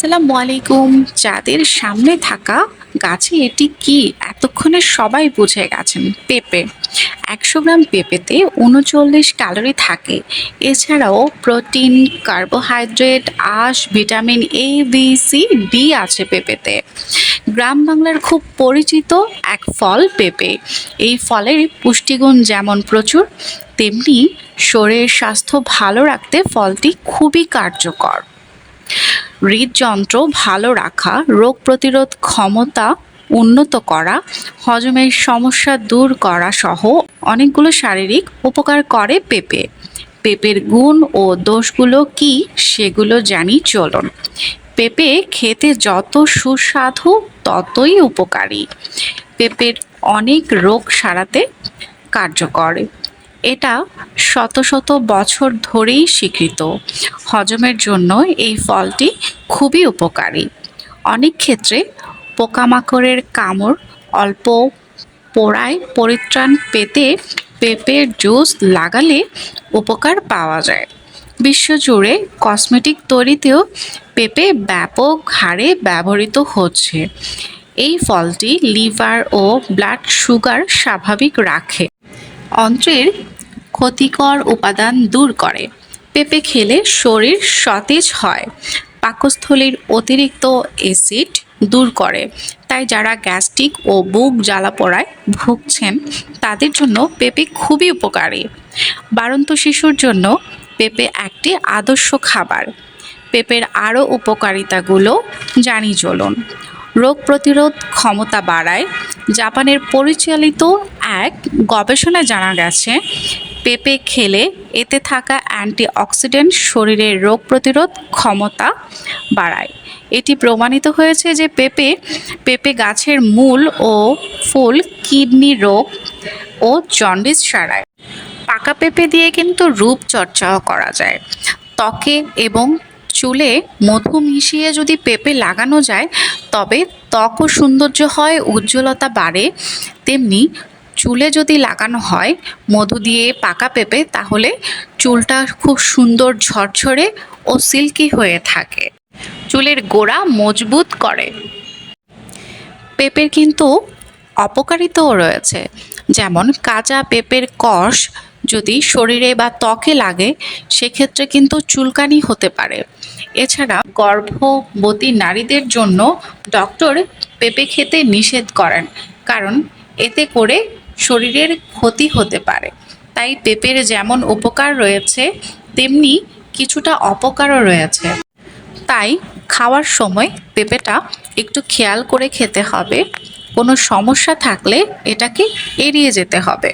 আসসালামু আলাইকুম। যাদের সামনে থাকা গাছে এটি কি? এতক্ষণে সবাই বুঝে গেছেন। পেঁপে। একশো গ্রাম পেঁপেতে উনচল্লিশ ক্যালোরি থাকে। এছাড়াও প্রোটিন, কার্বোহাইড্রেট, আঁশ, vitamin A, B, C, D আছে পেঁপেতে। গ্রাম বাংলার খুব পরিচিত এক ফল পেঁপে। এই ফলের পুষ্টিগুণ যেমন প্রচুর, তেমনি শরীরের স্বাস্থ্য ভালো রাখতে ফলটি খুবই কার্যকর। হৃদযন্ত্র ভালো রাখা, রোগ প্রতিরোধ ক্ষমতা উন্নত করা হজমের সমস্যা দূর করা সহ অনেকগুলো শারীরিক উপকার করে পেঁপে। পেঁপের গুণ ও দোষগুলো কি সেগুলো জানি, চলুন। পেঁপে খেতে যত সুস্বাদু, ততই উপকারী। পেঁপের অনেক রোগ সারাতে কার্যকর। এটা শত শত বছর ধরেই স্বীকৃত। হজমের জন্য এই ফলটি খুবই উপকারী। অনেক ক্ষেত্রে পোকামাকড়ের কামড় অল্প পোড়ায় পরিত্রাণ পেতে পেঁপের জুস লাগালে উপকার পাওয়া যায়। বিশ্বজুড়ে কসমেটিক তৈরিতেও পেঁপে ব্যাপক হারে ব্যবহৃত হচ্ছে। এই ফলটি লিভার ও ব্লাড সুগার স্বাভাবিক রাখে। অন্ত্রের ক্ষতিকর উপাদান দূর করে। পেঁপে খেলে শরীর সতেজ হয়, পাকস্থলীর অতিরিক্ত অ্যাসিড দূর করে। তাই যারা গ্যাস্ট্রিক ও বুক জ্বালা পোড়ায় ভুগছেন, তাদের জন্য পেঁপে খুবই উপকারী। বারন্ত শিশুর জন্য পেঁপে একটি আদর্শ খাবার। পেঁপের আরও উপকারিতাগুলো জানি চলুন। রোগ প্রতিরোধ ক্ষমতা বাড়ায়। জাপানের পরিচালিত এক গবেষণায় জানা গেছে, পেঁপে খেলে এতে থাকা অ্যান্টিঅক্সিডেন্ট শরীরের রোগ প্রতিরোধ ক্ষমতা বাড়ায়। এটি প্রমাণিত হয়েছে যে পেঁপে পেঁপে গাছের মূল ও ফুল কিডনি রোগ ও জন্ডিস সারায়। পাকা পেঁপে দিয়ে কিন্তু রূপচর্চাও করা যায়। ত্বকে এবং চুলে মধু মিশিয়ে যদি পেঁপে লাগানো যায় তবে ত্বকও সৌন্দর্য হয়, উজ্জ্বলতা বাড়ে। তেমনি চুলে যদি লাগানো হয়, মধু দিয়ে পাকা পেঁপে, তাহলে চুলটা খুব সুন্দর ঝরঝরে ও সিল্কি হয়ে থাকে। চুলের গোড়া মজবুত করে। পেঁপের কিন্তু অপকারিতাও রয়েছে। যেমন কাঁচা পেঁপের কষ যদি শরীরে বা ত্বকে লাগে, সেক্ষেত্রে কিন্তু চুলকানি হতে পারে। এছাড়া গর্ভবতী নারীদের জন্য ডক্টর পেঁপে খেতে নিষেধ করেন, কারণ এতে করে শরীরের ক্ষতি হতে পারে। তাই পেঁপের যেমন উপকার রয়েছে, তেমনি কিছুটা অপকারও রয়েছে। তাই খাওয়ার সময় পেঁপেটা একটু খেয়াল করে খেতে হবে। কোনো সমস্যা থাকলে এটাকে এড়িয়ে যেতে হবে।